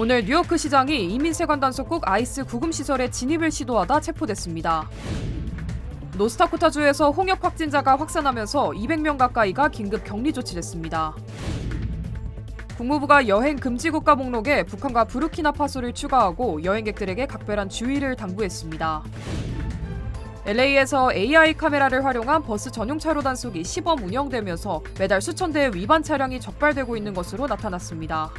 오늘 뉴요크 시장이 이민세관 단속국 아이스 구금 시설에 진입을 시도하다 체포됐습니다. 노스타코타주에서 홍역 확진자가 확산하면서 200명 가까이가 긴급 격리 조치됐습니다. 국무부가 여행 금지 국가 목록에 북한과 부르키나파소를 추가하고 여행객들에게 각별한 주의를 당부했습니다. LA에서 AI 카메라를 활용한 버스 전용 차로 단속이 시범 운영되면서 매달 수천 대의 위반 차량이 적발되고 있는 것으로 나타났습니다.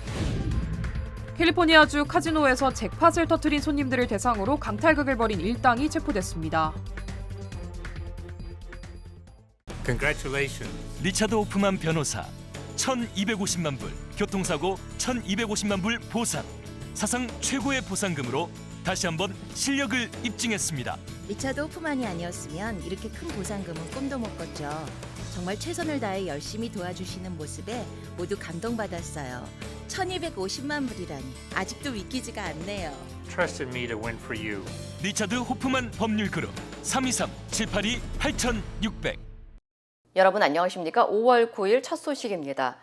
캘리포니아주 카지노에서 잭팟을 터트린 손님들을 대상으로 강탈극을 벌인 일당이 체포됐습니다. Congratulations. 리차드 호프만 변호사 1250만 불 교통사고 1250만 불 보상 사상 최고의 보상금으로 다시 한번 실력을 입증했습니다 리차드 호프만이 아니었으면 이렇게 큰 보상금은 꿈도 못 꿨죠. 정말 최선을 다해 열심히 도와주시는 모습에 모두 감동받았어요. 1250만 불이라니 아직도 믿기지가 않네요. Trusted me to win for you. 리차드 호프만 법률그룹 323-782-8600 여러분 안녕하십니까? 5월 9일 첫 소식입니다.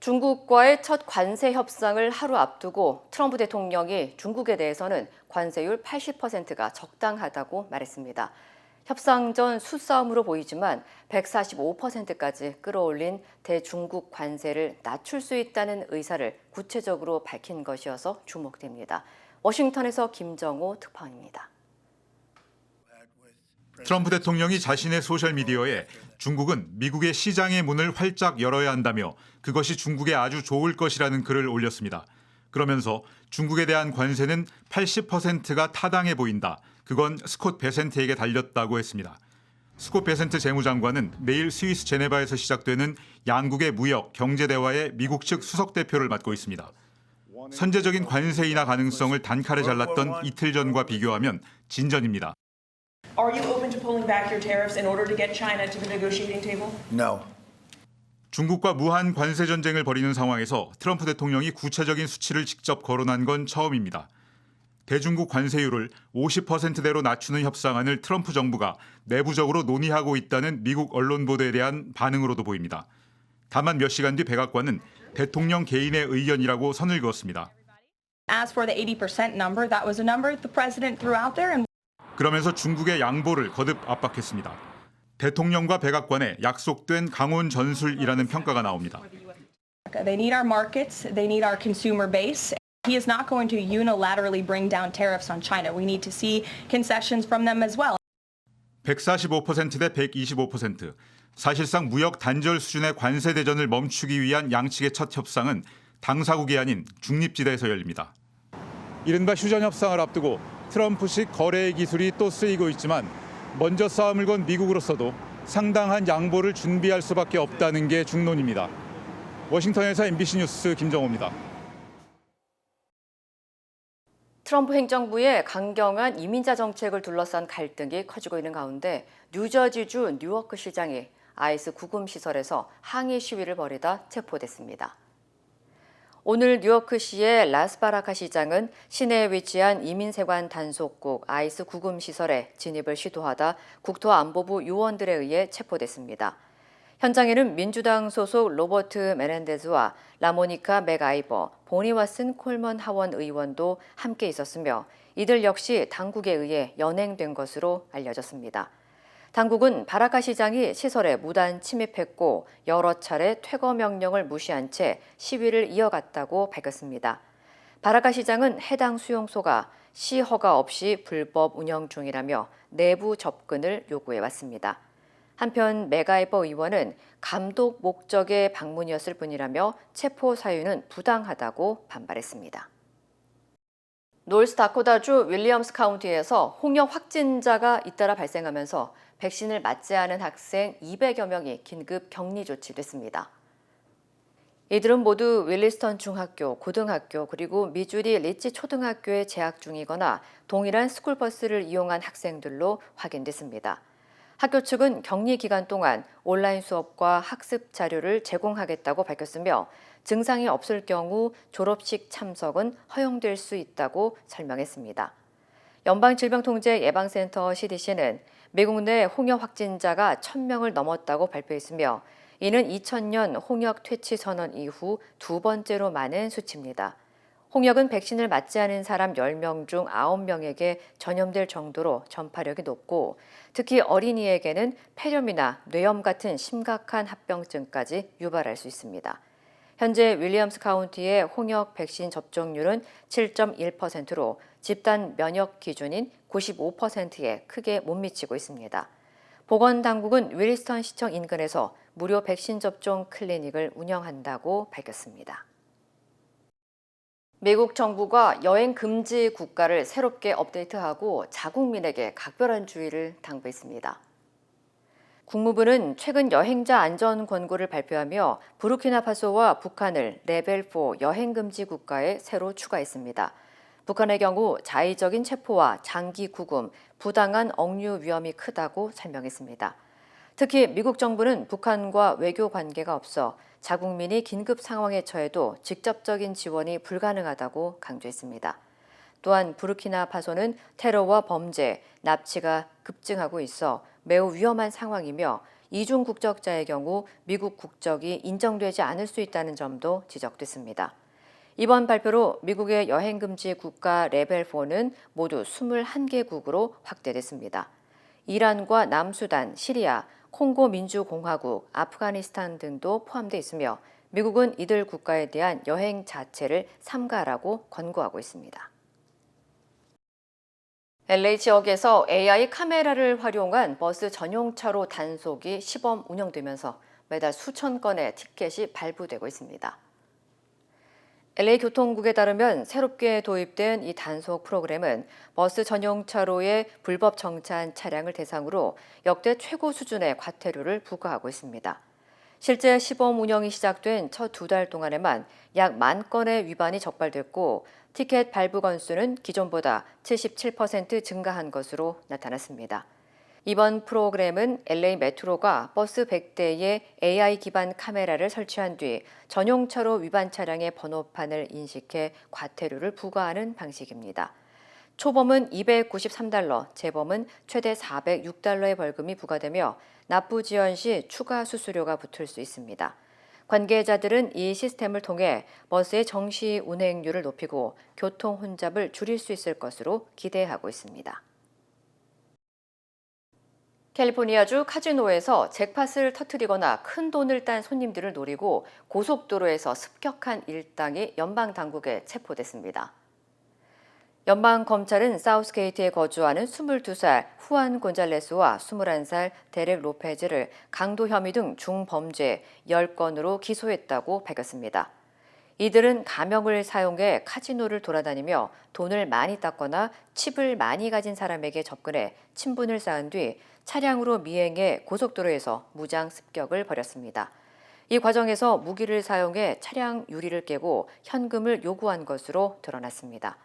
중국과의 첫 관세 협상을 하루 앞두고 트럼프 대통령이 중국에 대해서는 관세율 80%가 적당하다고 말했습니다. 협상 전 수싸움으로 보이지만 145%까지 끌어올린 대중국 관세를 낮출 수 있다는 의사를 구체적으로 밝힌 것이어서 주목됩니다. 워싱턴에서 김정호 특파원입니다. 트럼프 대통령이 자신의 소셜미디어에 중국은 미국의 시장의 문을 활짝 열어야 한다며 그것이 중국에 아주 좋을 것이라는 글을 올렸습니다. 그러면서 중국에 대한 관세는 80%가 타당해 보인다. 그건 스콧 베센트에게 달렸다고 했습니다. 스콧 베센트 재무장관은 내일 스위스 제네바에서 시작되는 양국의 무역 경제 대화의 미국 측 수석 대표를 맡고 있습니다. 선제적인 관세 인하 가능성을 단칼에 잘랐던 이틀 전과 비교하면 진전입니다. Are you open to pulling back your tariffs in order to get China to the negotiating table? No. 중국과 무한 관세 전쟁을 벌이는 상황에서 트럼프 대통령이 구체적인 수치를 직접 거론한 건 처음입니다. 대중국 관세율을 50%대로 낮추는 협상안을 트럼프 정부가 내부적으로 논의하고 있다는 미국 언론 보도에 대한 반응으로도 보입니다. 다만 몇 시간 뒤 백악관은 대통령 개인의 의견이라고 선을 그었습니다. As for the 80% number, that was a number the president threw out there, and 그러면서 중국의 양보를 거듭 압박했습니다. 대통령과 백악관에 약속된 강원 전술이라는 평가가 나옵니다. they need our markets, they need our consumer base. He is not going to unilaterally bring down tariffs on China. We need to see concessions from them as well. 145%대 125%. 사실상 무역 단절 수준의 관세 대전을 멈추기 위한 양측의 첫 협상은 당사국이 아닌 중립지대에서 열립니다. 이른바 휴전 협상을 앞두고 트럼프식 거래 기술이 또 쓰이고 있지만 먼저 싸움을 건 미국으로서도 상당한 양보를 준비할 수밖에 없다는 게 중론입니다. 워싱턴에서 MBC 뉴스 김정호입니다. 트럼프 행정부의 강경한 이민자 정책을 둘러싼 갈등이 커지고 있는 가운데 뉴저지주 뉴워크 시장이 아이스 구금 시설에서 항의 시위를 벌이다 체포됐습니다. 오늘 뉴요크시의 라스바라카 시장은 시내에 위치한 이민세관 단속국 아이스 구금 시설에 진입을 시도하다 국토안보부 요원들에 의해 체포됐습니다. 현장에는 민주당 소속 로버트 메렌데즈와 라모니카 맥아이버, 보니 왓슨 콜먼 하원 의원도 함께 있었으며 이들 역시 당국에 의해 연행된 것으로 알려졌습니다. 당국은 바라카 시장이 시설에 무단 침입했고 여러 차례 퇴거 명령을 무시한 채 시위를 이어갔다고 밝혔습니다. 바라카 시장은 해당 수용소가 시 허가 없이 불법 운영 중이라며 내부 접근을 요구해 왔습니다. 한편 메가이버 의원은 감독 목적의 방문이었을 뿐이라며 체포 사유는 부당하다고 반발했습니다. 노스다코다주 윌리엄스 카운티에서 홍역 확진자가 잇따라 발생하면서 백신을 맞지 않은 학생 200여 명이 긴급 격리 조치됐습니다. 이들은 모두 윌리스턴 중학교, 고등학교 그리고 미주리 리치 초등학교에 재학 중이거나 동일한 스쿨버스를 이용한 학생들로 확인됐습니다. 학교 측은 격리 기간 동안 온라인 수업과 학습 자료를 제공하겠다고 밝혔으며 증상이 없을 경우 졸업식 참석은 허용될 수 있다고 설명했습니다. 연방질병통제예방센터 CDC는 미국 내 홍역 확진자가 1000명을 넘었다고 발표했으며 이는 2000년 홍역 퇴치 선언 이후 두 번째로 많은 수치입니다. 홍역은 백신을 맞지 않은 사람 10명 중 9명에게 전염될 정도로 전파력이 높고 특히 어린이에게는 폐렴이나 뇌염 같은 심각한 합병증까지 유발할 수 있습니다. 현재 윌리엄스 카운티의 홍역 백신 접종률은 7.1%로 집단 면역 기준인 95%에 크게 못 미치고 있습니다. 보건 당국은 윌스턴 시청 인근에서 무료 백신 접종 클리닉을 운영한다고 밝혔습니다. 미국 정부가 여행 금지 국가를 새롭게 업데이트하고 자국민에게 각별한 주의를 당부했습니다. 국무부는 최근 여행자 안전 권고를 발표하며 부르키나파소와 북한을 레벨 4 여행 금지 국가에 새로 추가했습니다. 북한의 경우 자의적인 체포와 장기 구금, 부당한 억류 위험이 크다고 설명했습니다. 특히 미국 정부는 북한과 외교 관계가 없어 자국민이 긴급 상황에 처해도 직접적인 지원이 불가능하다고 강조했습니다. 또한 부르키나파소는 테러와 범죄, 납치가 급증하고 있어 매우 위험한 상황이며 이중 국적자의 경우 미국 국적이 인정되지 않을 수 있다는 점도 지적됐습니다. 이번 발표로 미국의 여행 금지 국가 레벨 4는 모두 21개국으로 확대됐습니다. 이란과 남수단, 시리아, 콩고 민주공화국, 아프가니스탄 등도 포함되어 있으며 미국은 이들 국가에 대한 여행 자체를 삼가라고 권고하고 있습니다. LA 지역에서 AI 카메라를 활용한 버스 전용차로 단속이 시범 운영되면서 매달 수천 건의 티켓이 발부되고 있습니다. LA 교통국에 따르면 새롭게 도입된 이 단속 프로그램은 버스 전용 차로에 불법 정차한 차량을 대상으로 역대 최고 수준의 과태료를 부과하고 있습니다. 실제 시범 운영이 시작된 첫 두 달 동안에만 약 만 건의 위반이 적발됐고 티켓 발부 건수는 기존보다 77% 증가한 것으로 나타났습니다. 이번 프로그램은 LA 메트로가 버스 100대에 AI 기반 카메라를 설치한 뒤 전용차로 위반 차량의 번호판을 인식해 과태료를 부과하는 방식입니다. 초범은 293달러, 재범은 최대 406달러의 벌금이 부과되며 납부 지연 시 추가 수수료가 붙을 수 있습니다. 관계자들은 이 시스템을 통해 버스의 정시 운행률을 높이고 교통 혼잡을 줄일 수 있을 것으로 기대하고 있습니다. 캘리포니아주 카지노에서 잭팟을 터뜨리거나 큰 돈을 딴 손님들을 노리고 고속도로에서 습격한 일당이 연방 당국에 체포됐습니다. 연방 검찰은 사우스게이트에 거주하는 22살 후안 곤잘레스와 21살 데렉 로페즈를 강도 혐의 등 중범죄 10건으로 기소했다고 밝혔습니다. 이들은 가명을 사용해 카지노를 돌아다니며 돈을 많이 땄거나 칩을 많이 가진 사람에게 접근해 친분을 쌓은 뒤 차량으로 미행해 고속도로에서 무장 습격을 벌였습니다. 이 과정에서 무기를 사용해 차량 유리를 깨고 현금을 요구한 것으로 드러났습니다.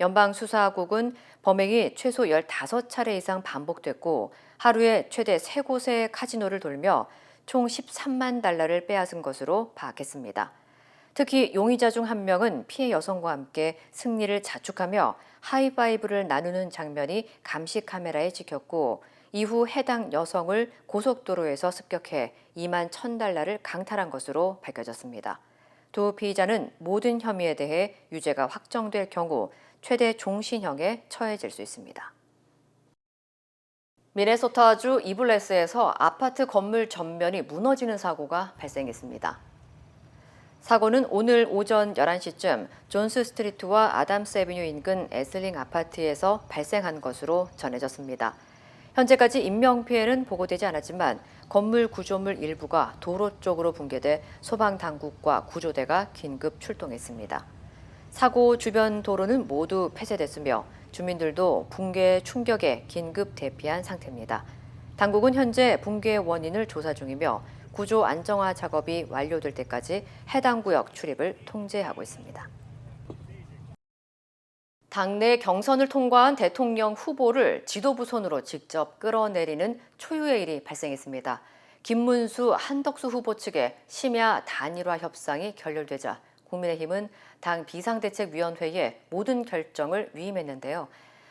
연방수사국은 범행이 최소 15차례 이상 반복됐고 하루에 최대 3곳의 카지노를 돌며 총 13만 달러를 빼앗은 것으로 파악했습니다. 특히 용의자 중 한 명은 피해 여성과 함께 승리를 자축하며 하이파이브를 나누는 장면이 감시 카메라에 찍혔고 이후 해당 여성을 고속도로에서 습격해 2만 1,000달러를 강탈한 것으로 밝혀졌습니다. 두 피의자는 모든 혐의에 대해 유죄가 확정될 경우 최대 종신형에 처해질 수 있습니다. 미네소타주 이블레스에서 아파트 건물 전면이 무너지는 사고가 발생했습니다. 사고는 오늘 오전 11시쯤 존스 스트리트와 아담스 에비뉴 인근 에슬링 아파트에서 발생한 것으로 전해졌습니다. 현재까지 인명피해는 보고되지 않았지만 건물 구조물 일부가 도로 쪽으로 붕괴돼 소방당국과 구조대가 긴급 출동했습니다. 사고 주변 도로는 모두 폐쇄됐으며 주민들도 붕괴 충격에 긴급 대피한 상태입니다. 당국은 현재 붕괴 원인을 조사 중이며 구조 안정화 작업이 완료될 때까지 해당 구역 출입을 통제하고 있습니다. 당내 경선을 통과한 대통령 후보를 지도부 손으로 직접 끌어내리는 초유의 일이 발생했습니다. 김문수, 한덕수 후보 측의 심야 단일화 협상이 결렬되자 국민의힘은 당 비상대책위원회에 모든 결정을 위임했는데요.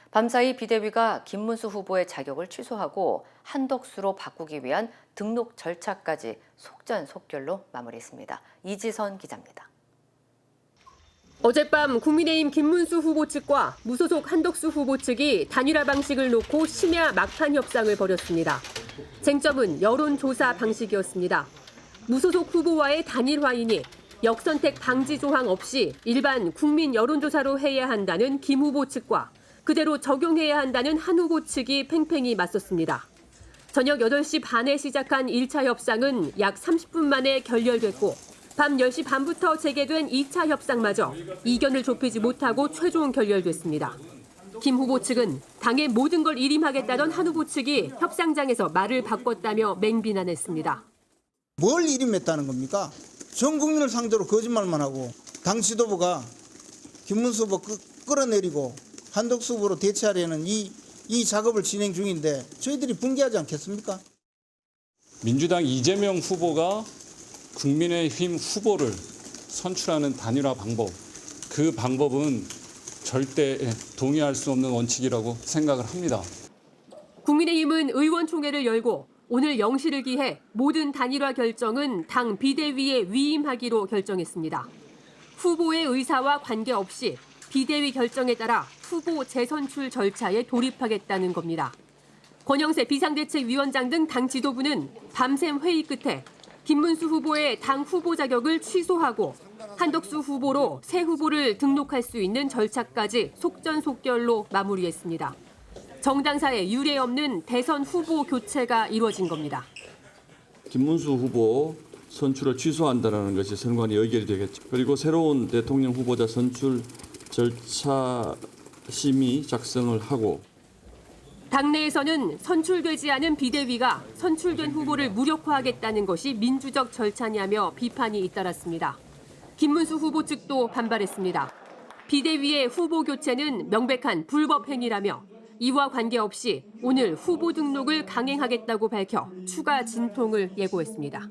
밤사이 비대위가 김문수 후보의 자격을 취소하고 한덕수로 바꾸기 위한 등록 절차까지 속전속결로 마무리했습니다. 이지선 기자입니다. 어젯밤 국민의힘 김문수 후보 측과 무소속 한덕수 후보 측이 단일화 방식을 놓고 심야 막판 협상을 벌였습니다. 쟁점은 여론조사 방식이었습니다. 무소속 후보와의 단일화이니 역선택 방지 조항 없이 일반 국민 여론조사로 해야 한다는 김 후보 측과 그대로 적용해야 한다는 한 후보 측이 팽팽히 맞섰습니다. 저녁 8시 반에 시작한 1차 협상은 약 30분 만에 결렬됐고 밤 10시 반부터 재개된 2차 협상마저 이견을 좁히지 못하고 최종 결렬됐습니다. 김 후보 측은 당의 모든 걸 일임하겠다던 한 후보 측이 협상장에서 말을 바꿨다며 맹비난했습니다. 뭘 일임했다는 겁니까? 전 국민을 상대로 거짓말만 하고 당 지도부가 김문수 후보 끄, 끌어내리고 한덕수 후보로 대체하려는 이, 이 작업을 진행 중인데 저희들이 붕괴하지 않겠습니까? 민주당 이재명 후보가 국민의힘 후보를 선출하는 단일화 방법, 그 방법은 절대 동의할 수 없는 원칙이라고 생각을 합니다. 국민의힘은 의원총회를 열고 오늘 0시를 기해 모든 단일화 결정은 당 비대위에 위임하기로 결정했습니다. 후보의 의사와 관계없이 비대위 결정에 따라 후보 재선출 절차에 돌입하겠다는 겁니다. 권영세 비상대책위원장 등 당 지도부는 밤샘 회의 끝에 김문수 후보의 당 후보 자격을 취소하고 한덕수 후보로 새 후보를 등록할 수 있는 절차까지 속전속결로 마무리했습니다. 정당사에 유례 없는 대선 후보 교체가 이루어진 겁니다. 김문수 후보 선출을 취소한다는 것이 선관위 의결이 되겠죠. 그리고 새로운 대통령 후보자 선출 절차 심의 작성을 하고 당내에서는 선출되지 않은 비대위가 선출된 후보를 무력화하겠다는 것이 민주적 절차냐며 비판이 잇따랐습니다. 김문수 후보 측도 반발했습니다. 비대위의 후보 교체는 명백한 불법 행위라며 이와 관계없이 오늘 후보 등록을 강행하겠다고 밝혀 추가 진통을 예고했습니다.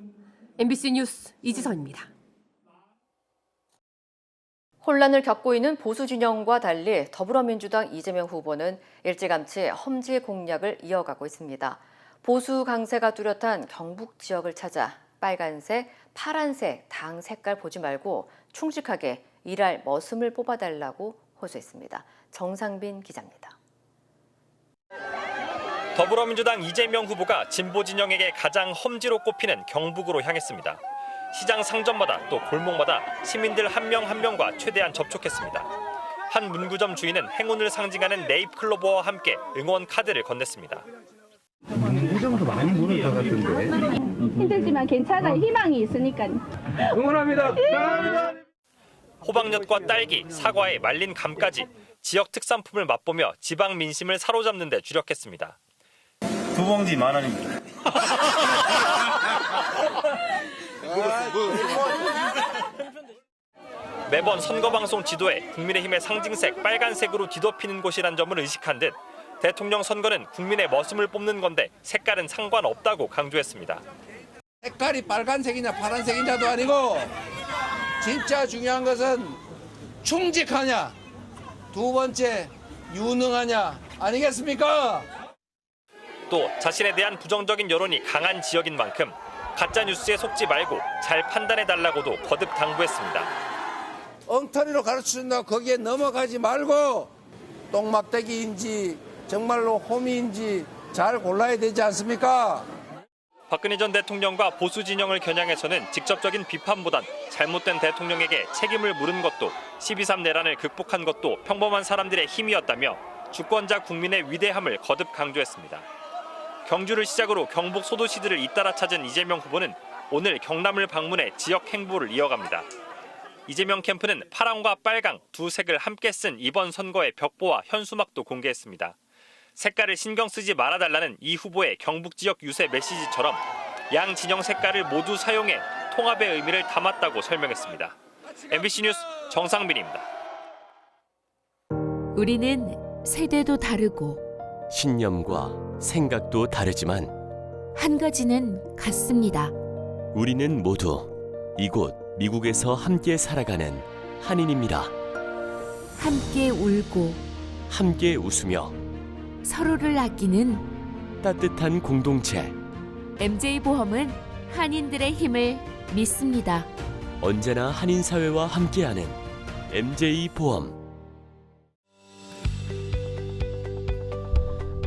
MBC 뉴스 이지선입니다. 혼란을 겪고 있는 보수 진영과 달리 더불어민주당 이재명 후보는 일찌감치 험지 공략을 이어가고 있습니다. 보수 강세가 뚜렷한 경북 지역을 찾아 빨간색, 파란색 당 색깔 보지 말고 충직하게 일할 머슴을 뽑아달라고 호소했습니다. 정상빈 기자입니다. 더불어민주당 이재명 후보가 진보 진영에게 가장 험지로 꼽히는 경북으로 향했습니다. 시장 상점마다 또 골목마다 시민들 한 명 한 명과 최대한 접촉했습니다. 한 문구점 주인은 행운을 상징하는 네잎 클로버와 함께 응원 카드를 건넸습니다. 문구점도 많이 문을 닫았던데. 힘들지만 괜찮아요. 희망이 있으니까. 응원합니다. 사랑합니다. 호박엿과 딸기, 사과에 말린 감까지 지역 특산품을 맛보며 지방 민심을 사로잡는 데 주력했습니다. 두 봉지 만 원입니다. 매번 선거방송 지도에 국민의힘의 상징색 빨간색으로 뒤덮이는 곳이란 점을 의식한 듯 대통령 선거는 국민의 머슴을 뽑는 건데 색깔은 상관없다고 강조했습니다. 색깔이 빨간색이냐 파란색이냐도 아니고 진짜 중요한 것은 충직하냐 두 번째 유능하냐 아니겠습니까? 또 자신에 대한 부정적인 여론이 강한 지역인 만큼 가짜 뉴스에 속지 말고 잘 판단해 달라고도 거듭 당부했습니다. 엉터리로 가르쳐준다 거기에 넘어가지 말고 똥막대기인지 정말로 호미인지 잘 골라야 되지 않습니까? 박근혜 전 대통령과 보수 진영을 겨냥해서는 직접적인 비판보단 잘못된 대통령에게 책임을 물은 것도 12.3 내란을 극복한 것도 평범한 사람들의 힘이었다며 주권자 국민의 위대함을 거듭 강조했습니다. 경주를 시작으로 경북 소도시들을 잇따라 찾은 이재명 후보는 오늘 경남을 방문해 지역 행보를 이어갑니다. 이재명 캠프는 파랑과 빨강 두 색을 함께 쓴 이번 선거의 벽보와 현수막도 공개했습니다. 색깔을 신경 쓰지 말아달라는 이 후보의 경북 지역 유세 메시지처럼 양 진영 색깔을 모두 사용해 통합의 의미를 담았다고 설명했습니다. MBC 뉴스 정상민입니다. 우리는 세대도 다르고 신념과 생각도 다르지만 한 가지는 같습니다. 우리는 모두 이곳 미국에서 함께 살아가는 한인입니다. 함께 울고 함께 웃으며 서로를 아끼는 따뜻한 공동체 MJ 보험은 한인들의 힘을 믿습니다. 언제나 한인 사회와 함께하는 MJ 보험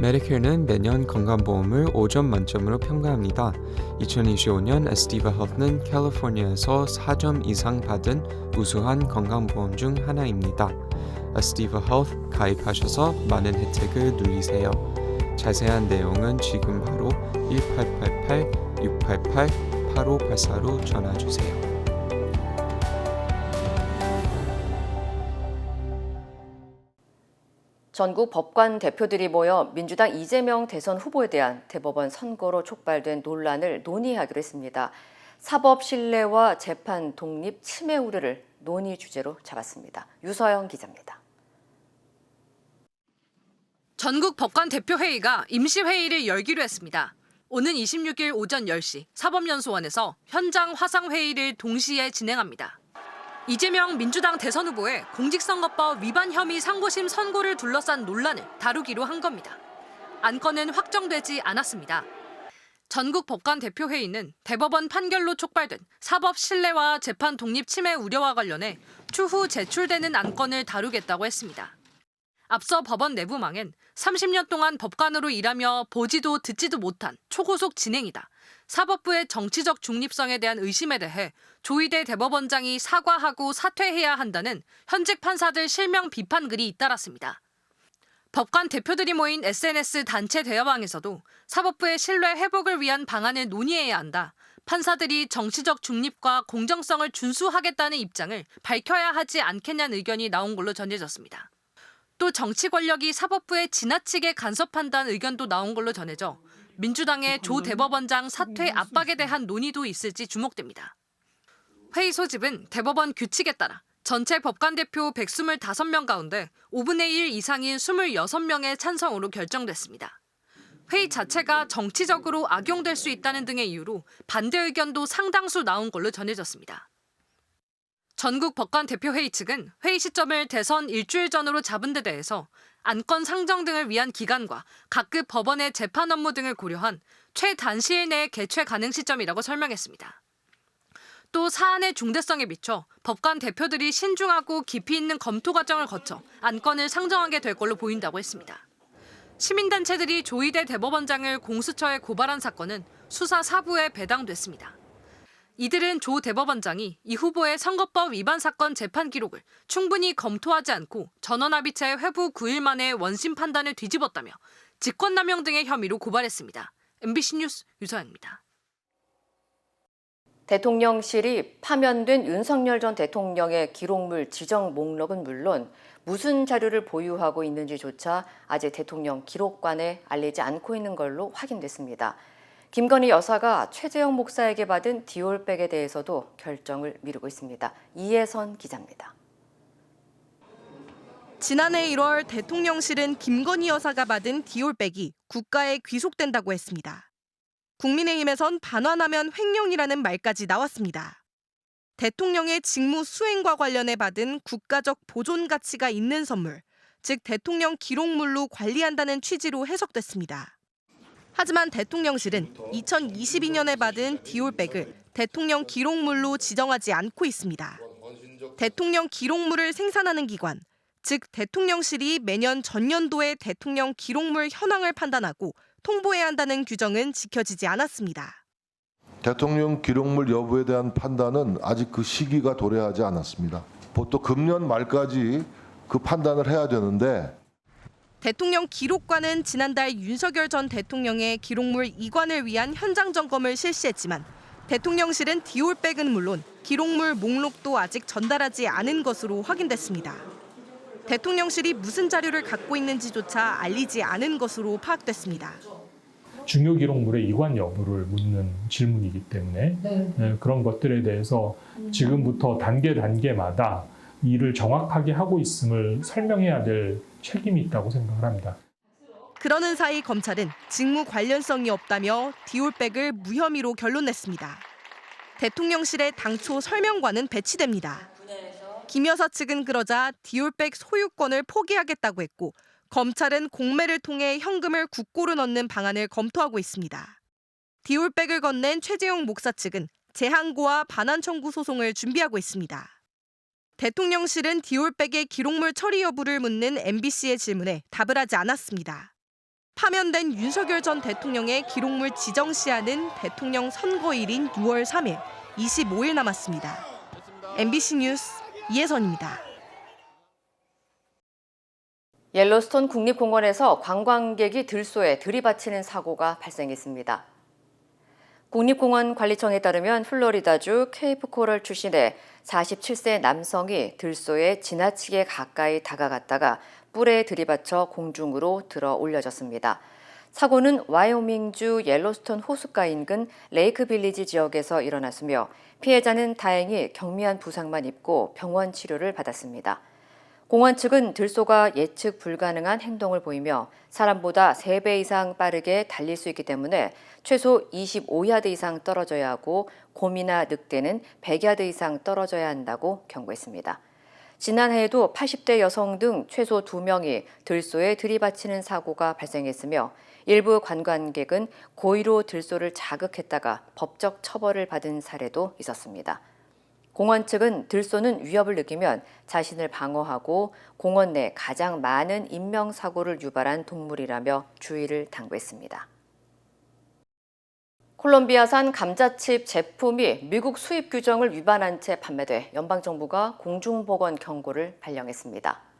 메디케어는 매년 건강보험을 5점 만점으로 평가합니다. 2025년 에스티바 헬스는 캘리포니아에서 4점 이상 받은 우수한 건강보험 중 하나입니다. 에스티바 헬스 가입하셔서 많은 혜택을 누리세요. 자세한 내용은 지금 바로 1888-688-8584로 전화주세요. 전국 법관 대표들이 모여 민주당 이재명 대선 후보에 대한 대법원 선고로 촉발된 논란을 논의하기로 했습니다. 사법 신뢰와 재판 독립 침해 우려를 논의 주제로 잡았습니다. 유서영 기자입니다. 전국 법관 대표회의가 임시회의를 열기로 했습니다. 오는 26일 오전 10시 사법연수원에서 현장 화상회의를 동시에 진행합니다. 이재명 민주당 대선 후보의 공직선거법 위반 혐의 상고심 선고를 둘러싼 논란을 다루기로 한 겁니다. 안건은 확정되지 않았습니다. 전국 법관 대표회의는 대법원 판결로 촉발된 사법 신뢰와 재판 독립 침해 우려와 관련해 추후 제출되는 안건을 다루겠다고 했습니다. 앞서 법원 내부망엔 30년 동안 법관으로 일하며 보지도 듣지도 못한 초고속 진행이다. 사법부의 정치적 중립성에 대한 의심에 대해 조희대 대법원장이 사과하고 사퇴해야 한다는 현직 판사들 실명 비판 글이 잇따랐습니다. 법관 대표들이 모인 SNS 단체 대화방에서도 사법부의 신뢰 회복을 위한 방안을 논의해야 한다. 판사들이 정치적 중립과 공정성을 준수하겠다는 입장을 밝혀야 하지 않겠냐는 의견이 나온 걸로 전해졌습니다. 또 정치 권력이 사법부에 지나치게 간섭한다는 의견도 나온 걸로 전해져 민주당의 조 대법원장 사퇴 압박에 대한 논의도 있을지 주목됩니다. 회의 소집은 대법원 규칙에 따라 전체 법관 대표 125명 가운데 5분의 1 이상인 26명의 찬성으로 결정됐습니다. 회의 자체가 정치적으로 악용될 수 있다는 등의 이유로 반대 의견도 상당수 나온 걸로 전해졌습니다. 전국 법관 대표회의 측은 회의 시점을 대선 일주일 전으로 잡은 데 대해서 안건 상정 등을 위한 기간과 각급 법원의 재판 업무 등을 고려한 최단시일 내에 개최 가능 시점이라고 설명했습니다. 또 사안의 중대성에 비춰 법관 대표들이 신중하고 깊이 있는 검토 과정을 거쳐 안건을 상정하게 될 걸로 보인다고 했습니다. 시민단체들이 조희대 대법원장을 공수처에 고발한 사건은 수사 4부에 배당됐습니다. 이들은 조 대법원장이 이 후보의 선거법 위반 사건 재판 기록을 충분히 검토하지 않고 전원합의체 회부 9일 만에 원심 판단을 뒤집었다며 직권남용 등의 혐의로 고발했습니다. MBC 뉴스 유서연입니다. 대통령실이 파면된 윤석열 전 대통령의 기록물 지정 목록은 물론 무슨 자료를 보유하고 있는지조차 아직 대통령 기록관에 알리지 않고 있는 걸로 확인됐습니다. 김건희 여사가 최재형 목사에게 받은 디올백에 대해서도 결정을 미루고 있습니다. 이혜선 기자입니다. 지난해 1월 대통령실은 김건희 여사가 받은 디올백이 국가에 귀속된다고 했습니다. 국민의힘에선 반환하면 횡령이라는 말까지 나왔습니다. 대통령의 직무 수행과 관련해 받은 국가적 보존 가치가 있는 선물, 즉 대통령 기록물로 관리한다는 취지로 해석됐습니다. 하지만 대통령실은 2022년에 받은 디올백을 대통령 기록물로 지정하지 않고 있습니다. 대통령 기록물을 생산하는 기관, 즉 대통령실이 매년 전년도에 대통령 기록물 현황을 판단하고 통보해야 한다는 규정은 지켜지지 않았습니다. 대통령 기록물 여부에 대한 판단은 아직 그 시기가 도래하지 않았습니다. 보통 금년 말까지 그 판단을 해야 되는데 대통령 기록관은 지난달 윤석열 전 대통령의 기록물 이관을 위한 현장 점검을 실시했지만 대통령실은 디올백은 물론 기록물 목록도 아직 전달하지 않은 것으로 확인됐습니다. 대통령실이 무슨 자료를 갖고 있는지조차 알리지 않은 것으로 파악됐습니다. 중요 기록물의 이관 여부를 묻는 질문이기 때문에 네, 그런 것들에 대해서 지금부터 단계 단계마다 일을 정확하게 하고 있음을 설명해야 될 책임이 있다고 생각을 합니다. 그러는 사이 검찰은 직무 관련성이 없다며 디올백을 무혐의로 결론냈습니다. 대통령실에 당초 설명관은 배치됩니다. 김 여사 측은 그러자 디올백 소유권을 포기하겠다고 했고 검찰은 공매를 통해 현금을 국고로 넣는 방안을 검토하고 있습니다. 디올백을 건넨 최재형 목사 측은 재항고와 반환 청구 소송을 준비하고 있습니다. 대통령실은 디올백의 기록물 처리 여부를 묻는 MBC의 질문에 답을 하지 않았습니다. 파면된 윤석열 전 대통령의 기록물 지정 시한은 대통령 선거일인 6월 3일, 25일 남았습니다. MBC 뉴스 이혜선입니다. 옐로스톤 국립공원에서 관광객이 들소에 들이받치는 사고가 발생했습니다. 국립공원 관리청에 따르면 플로리다주 케이프 코럴 출신의 47세 남성이 들소에 지나치게 가까이 다가갔다가 뿔에 들이받쳐 공중으로 들어 올려졌습니다. 사고는 와이오밍주 옐로스톤 호숫가 인근 레이크 빌리지 지역에서 일어났으며 피해자는 다행히 경미한 부상만 입고 병원 치료를 받았습니다. 공원 측은 들소가 예측 불가능한 행동을 보이며 사람보다 3배 이상 빠르게 달릴 수 있기 때문에 최소 25야드 이상 떨어져야 하고 곰이나 늑대는 100야드 이상 떨어져야 한다고 경고했습니다. 지난해에도 80대 여성 등 최소 2명이 들소에 들이받치는 사고가 발생했으며 일부 관광객은 고의로 들소를 자극했다가 법적 처벌을 받은 사례도 있었습니다. 공원 측은 들소는 위협을 느끼면 자신을 방어하고 공원 내 가장 많은 인명사고를 유발한 동물이라며 주의를 당부했습니다. 콜롬비아산 감자칩 제품이 미국 수입 규정을 위반한 채 판매돼 연방정부가 공중보건 경고를 발령했습니다.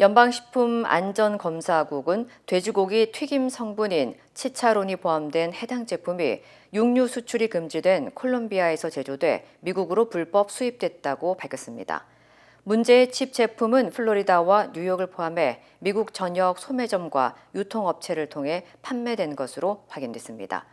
연방식품안전검사국은 돼지고기 튀김 성분인 치차론이 포함된 해당 제품이 육류 수출이 금지된 콜롬비아에서 제조돼 미국으로 불법 수입됐다고 밝혔습니다. 문제의 칩 제품은 플로리다와 뉴욕을 포함해 미국 전역 소매점과 유통업체를 통해 판매된 것으로 확인됐습니다.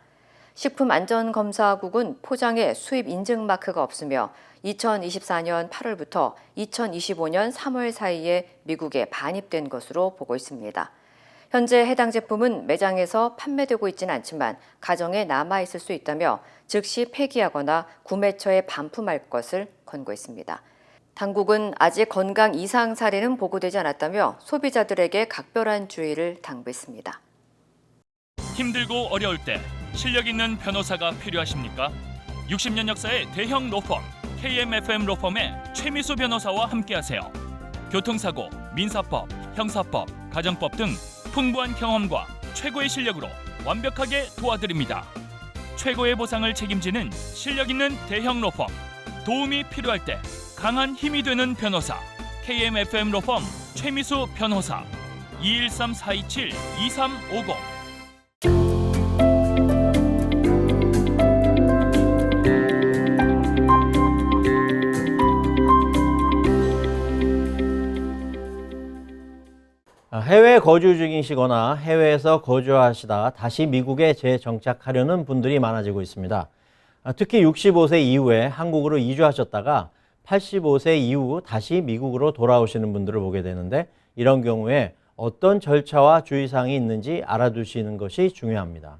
식품안전검사국은 포장에 수입 인증 마크가 없으며 2024년 8월부터 2025년 3월 사이에 미국에 반입된 것으로 보고 있습니다. 현재 해당 제품은 매장에서 판매되고 있지는 않지만 가정에 남아 있을 수 있다며 즉시 폐기하거나 구매처에 반품할 것을 권고했습니다. 당국은 아직 건강 이상 사례는 보고되지 않았다며 소비자들에게 각별한 주의를 당부했습니다. 힘들고 어려울 때 실력 있는 변호사가 필요하십니까? 60년 역사의 대형 로펌 KMFM 로펌의 최미수 변호사와 함께하세요. 교통사고, 민사법, 형사법, 가정법 등 풍부한 경험과 최고의 실력으로 완벽하게 도와드립니다. 최고의 보상을 책임지는 실력 있는 대형 로펌. 도움이 필요할 때 강한 힘이 되는 변호사. KMFM 로펌 최미수 변호사. 213-427-2350 해외 거주 중이시거나 해외에서 거주하시다 다시 미국에 재정착하려는 분들이 많아지고 있습니다. 아, 특히 65세 이후에 한국으로 이주하셨다가 85세 이후 다시 미국으로 돌아오시는 분들을 보게 되는데 이런 경우에 어떤 절차와 주의사항이 있는지 알아두시는 것이 중요합니다.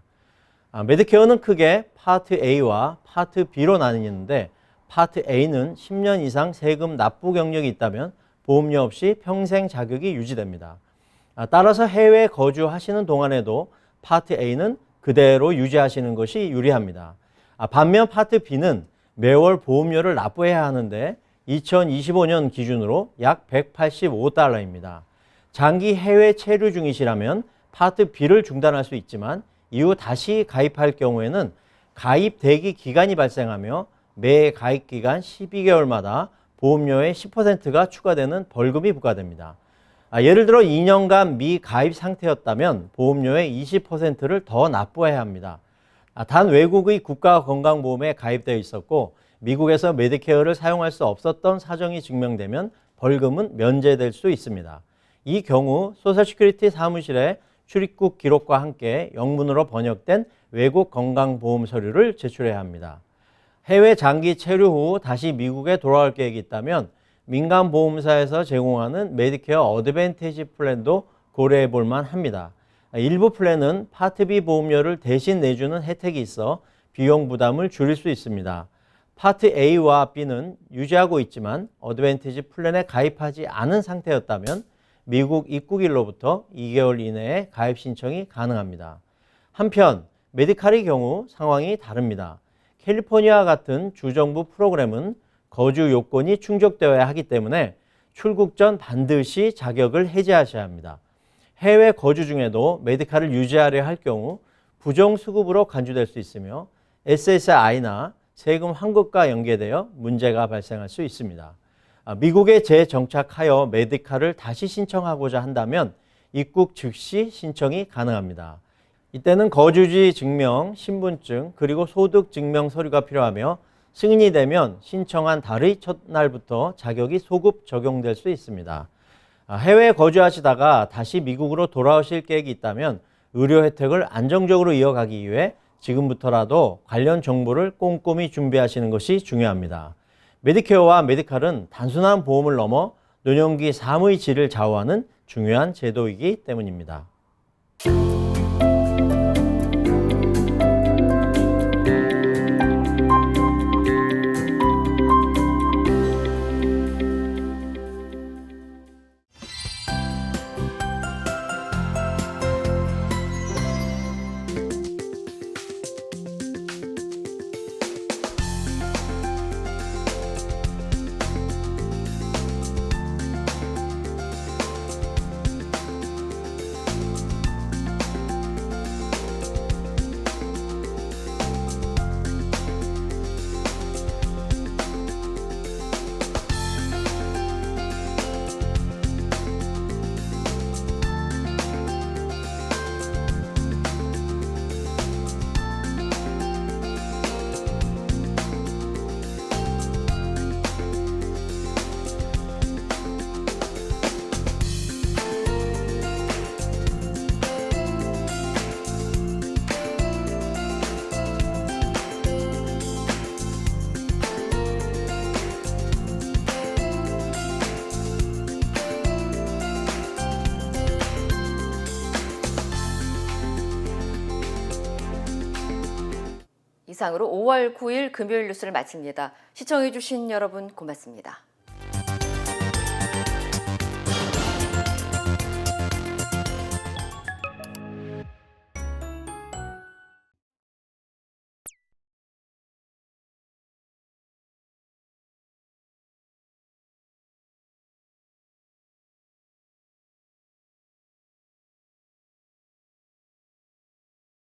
아, 메드케어는 크게 파트 A와 파트 B로 나뉘는데 파트 A는 10년 이상 세금 납부 경력이 있다면 보험료 없이 평생 자격이 유지됩니다. 아, 따라서 해외 거주하시는 동안에도 파트 A는 그대로 유지하시는 것이 유리합니다. 아, 반면 파트 B는 매월 보험료를 납부해야 하는데 2025년 기준으로 약 185달러입니다. 장기 해외 체류 중이시라면 파트 B를 중단할 수 있지만 이후 다시 가입할 경우에는 가입 대기 기간이 발생하며 매 가입 기간 12개월마다 보험료의 10%가 추가되는 벌금이 부과됩니다. 아, 예를 들어 2년간 미가입 상태였다면 보험료의 20%를 더 납부해야 합니다. 아, 단 외국의 국가건강보험에 가입되어 있었고 미국에서 메디케어를 사용할 수 없었던 사정이 증명되면 벌금은 면제될 수 있습니다. 이 경우 소셜시큐리티 사무실에 출입국 기록과 함께 영문으로 번역된 외국 건강보험 서류를 제출해야 합니다. 해외 장기 체류 후 다시 미국에 돌아올 계획이 있다면 민간 보험사에서 제공하는 메디케어 어드밴티지 플랜도 고려해 볼 만합니다. 일부 플랜은 파트 B 보험료를 대신 내주는 혜택이 있어 비용 부담을 줄일 수 있습니다. 파트 A와 B는 유지하고 있지만 어드밴티지 플랜에 가입하지 않은 상태였다면 미국 입국일로부터 2개월 이내에 가입 신청이 가능합니다. 한편 메디칼의 경우 상황이 다릅니다. 캘리포니아 같은 주정부 프로그램은 거주 요건이 충족되어야 하기 때문에 출국 전 반드시 자격을 해제하셔야 합니다. 해외 거주 중에도 메디카를 유지하려 할 경우 부정 수급으로 간주될 수 있으며 SSI나 세금 환급과 연계되어 문제가 발생할 수 있습니다. 아, 미국에 재정착하여 메디카를 다시 신청하고자 한다면 입국 즉시 신청이 가능합니다. 이때는 거주지 증명, 신분증, 그리고 소득 증명 서류가 필요하며 승인이 되면 신청한 달의 첫날부터 자격이 소급 적용될 수 있습니다. 아, 해외에 거주하시다가 다시 미국으로 돌아오실 계획이 있다면 의료 혜택을 안정적으로 이어가기 위해 지금부터라도 관련 정보를 꼼꼼히 준비하시는 것이 중요합니다. 메디케어와 메디칼은 단순한 보험을 넘어 노년기 삶의 질을 좌우하는 중요한 제도이기 때문입니다. 이상으로 5월 9일 금요일 뉴스를 마칩니다. 시청해주신 여러분 고맙습니다.